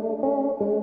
Música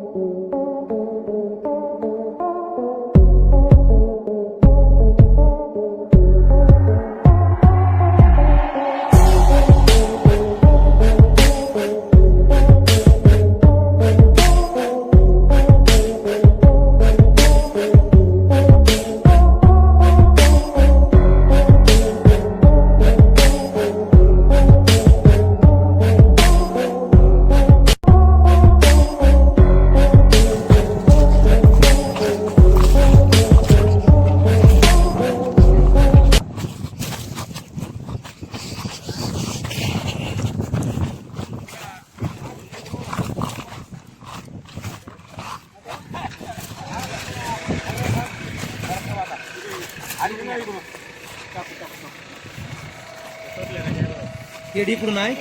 KD इकडून आहे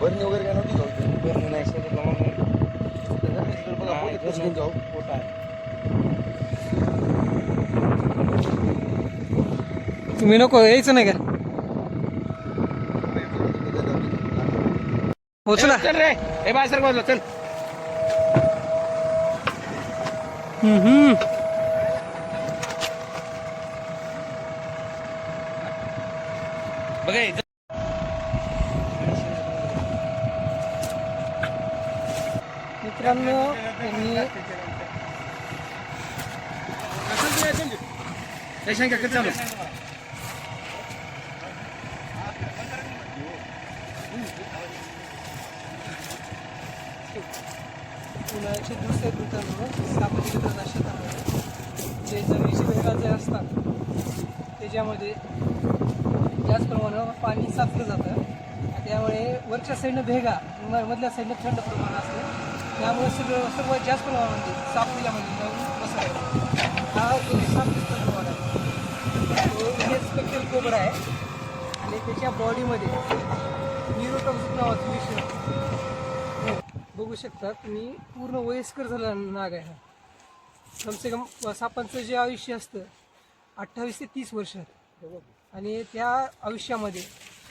बरणी वगैरे काय नव्हती जाऊ बरं नाही शेतातला बघा जाऊ पोट आहे तुम्ही नको यायचं नाही का? हो, पोचला चल. रे. हे बाय सर बोललो चल. हम्म, हम्म. बघा हे. मित्रांनो त्यांनी ए, शंकर कर चालू उन्हाळ्याचे दिवस आहेत मित्रांनो सापाची शेतामध्ये जे जमिनीचे भेगा जे असतात त्याच्यामध्ये जास्त प्रमाणावर पाणी साचलं जातं. आणि त्यामुळे वरच्या साईडनं भेगा म- मधल्या साईडनं थंड प्रमाण असतं. त्यामुळे सगळं सर्वात जास्त प्रमाणामध्ये म्हणजे साप दिल्यामध्ये म्हणजे जाऊन बसला हा एक साप दिसतो तो हे स्पेक्टल कोबरा आहे. आणि त्याच्या बॉडीमध्ये न्यूरोटॉक्सिक नावाचं विषय बघू शकता तुम्ही पूर्ण वयस्कर झालेला नाग आहे हा. कमसे कम सापांचं जे आयुष्य असतं अठ्ठावीस ते तीस वर्ष आणि त्या आयुष्यामध्ये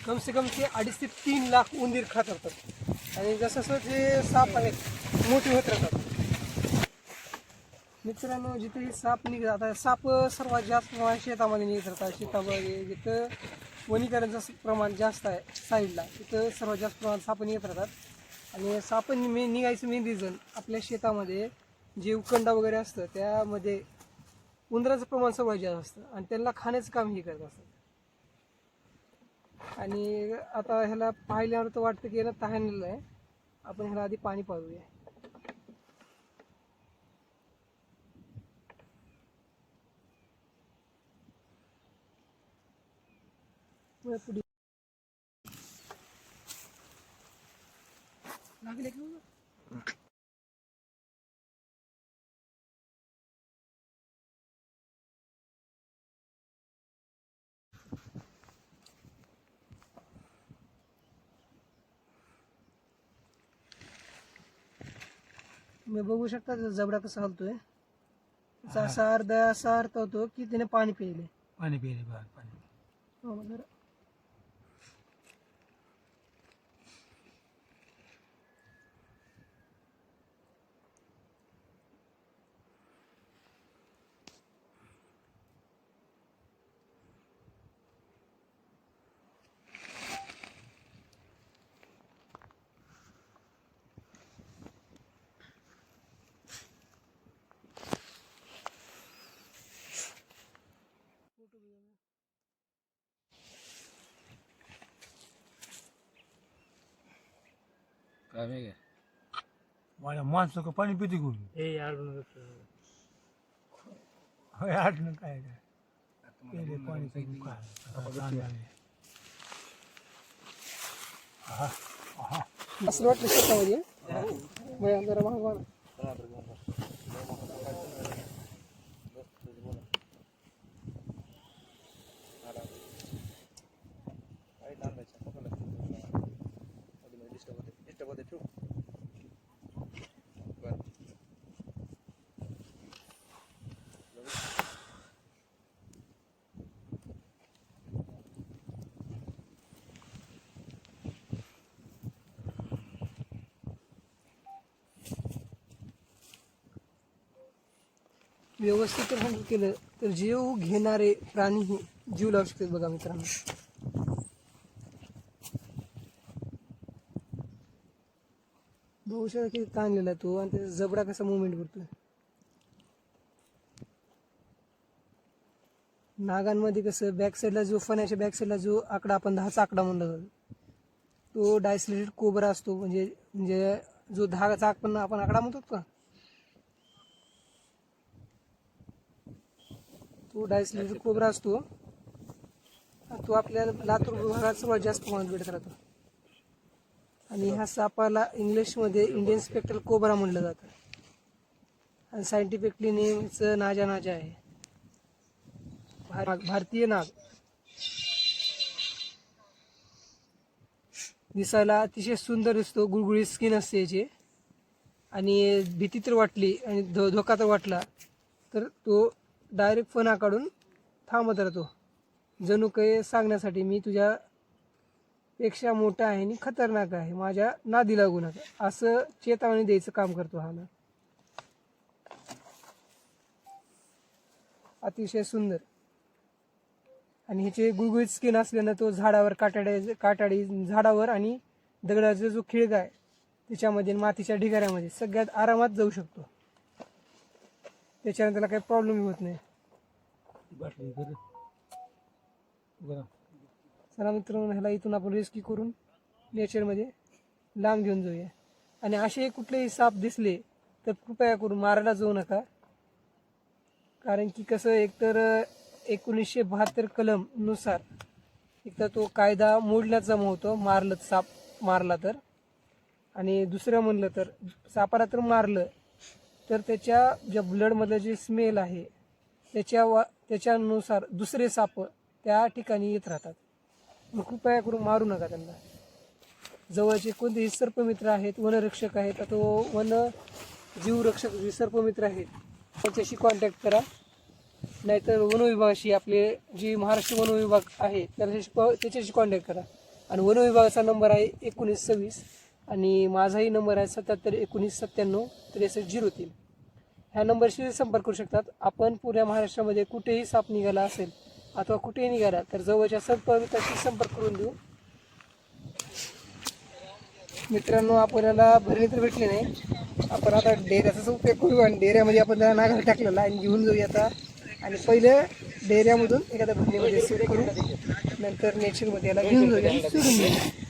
कमसे कम ते अडीच ते तीन लाख उंदीर खात राहतात आणि जसं जसं जे साप आहेत मोठे होत राहतात. मित्रांनो जिथे हे साप निघत आता साप सर्वात जास्त प्रमाणात शेतामध्ये निघत राहतात. शेतामध्ये जिथं वनीकरणाचं प्रमाण जास्त आहे साईडला तिथं सर्वात जास्त प्रमाणात साप निघत राहतात. आणि साप मे निघायचं मेन रिझन आपल्या शेतामध्ये जे उकंडा वगैरे असतं त्यामध्ये उंदराचं प्रमाण सगळं जास्त असतं आणि त्यांना खाण्याचं काम हे करत असतात आणि आता ह्याला पाहिल्यावर तर वाटतं की याला तहानलेलं आहे. आपण ह्याला आधी पाणी पाळूया. पुढे का बघा? शकता जबडा कसा हलतोय त्याचा असा अर्धा असा अर्थ होतो की त्याने पाणी पिले पाणी पिले बघ पाणी हो, जरा. काय माहिती माझ्या माणसं का पाणी पिते कोण होय आठनं काय काय पिले पाणी पिऊन काय सांगायला. असं वाटलं शेतामध्ये बया, जरा मागं वळा. व्यवस्थित हँडल केलं तर जीव घेणारे प्राणीही जीव लावू शकतात बघा मित्रांनो. बघू शकता किती ताणलेला तो आणि त्याचा जबडा कसा मुवमेंट करतोय. नागांमध्ये कसं बॅक साईडला जो फण्याच्या बॅक साईडला जो आकडा आपण दहाचा आकडा म्हणला जातो. तो डायसलेटेड कोबरा असतो म्हणजे म्हणजे जो दहाचा आपण आपण आकडा म्हणतो का? तो डायसलेटेड कोबरा असतो. तो आपल्याला लातूर विभागात सर्वात जास्त प्रमाणात भेटत राहतो. आणि ह्या सापाला इंग्लिशमध्ये इंडियन स्पेक्ट्रल कोबरा म्हटलं जातं. आणि सायंटिफिकली नेमचं नाजा नाजा आहे. भार- भारतीय नाग. दिसायला अतिशय सुंदर दिसतो गुळगुळीत स्किन असते याची. आणि भीती तर वाटली आणि धो धोका तर वाटला तर तो डायरेक्ट फणा काढून थांबत राहतो. जणू काही सांगण्यासाठी मी तुझ्या पेक्षा मोठा आहे आणि खतरनाक आहे. माझ्या नादी लागू नका. असं चेतावणी द्यायचं काम करतो हा ना. अतिशय सुंदर. आणि ह्याचे गुळगुळीत स्किन असल्यानं तो झाडावर काटाड्या काटाडी झाडावर आणि दगडाचा जो खिळगा आहे त्याच्यामध्ये मातीच्या ढिगाऱ्यामध्ये सगळ्यात आरामात जाऊ शकतो. त्याच्यानं त्याला काही प्रॉब्लेम होत नाही. चला मित्रांनो ह्याला इथून आपण रेस्क्यू करून नेचरमध्ये लांब घेऊन जाऊया. आणि असे कुठलेही साप दिसले तर कृपया करून मारायला जाऊ नका. कारण की कसं एकतर एकोणीसशे बहात्तर कलमनुसार एकतर तो कायदा मोडण्याचा होतो मारलं साप मारला तर. आणि दुसरं म्हणलं तर सापाला तर मारलं तर त्याच्या ज्या ब्लडमधलं जे स्मेल आहे त्याच्या वा त्याच्यानुसार दुसरे साप त्या ठिकाणी येत राहतात. मग कृपया करून मारू नका त्यांना. जवळचे कोणतेही सर्पमित्र आहेत वनरक्षक आहेत अथवा वन जीवरक्षक जे सर्पमित्र आहेत त्यांच्याशी कॉन्टॅक्ट करा. नाहीतर वनविभागाशी आपले जी महाराष्ट्र वनविभाग आहे त्याच्याशी त्याच्याशी कॉन्टॅक्ट करा. आणि वनविभागाचा नंबर आहे एकोणीस सव्वीस आणि माझाही नंबर आहे सत्याहत्तर एकोणीस सत्त्याण्णव त्रेसष्ट झिरो तीन. ह्या नंबरशी संपर्क करू शकतात. आपण पुऱ्या महाराष्ट्रामध्ये कुठेही साप निघाला असेल अथवा कुठेही निघाला तर जवळच्या सर्पमित्राशी संपर्क करून देऊ मित्रांनो आपल्याला भरणी तर भेटली नाही. आपण आता डेऱ्याचाच उपयोग करू आणि डेऱ्यामध्ये आपण त्याला नागाला टाकलेला आणि घेऊन जाऊया आता. आणि पहिले डेऱ्यामधून एखाद्या भरणीमध्ये सेट करू. नंतर नेचरमध्ये याला घेऊन जाऊया सोडून देऊ.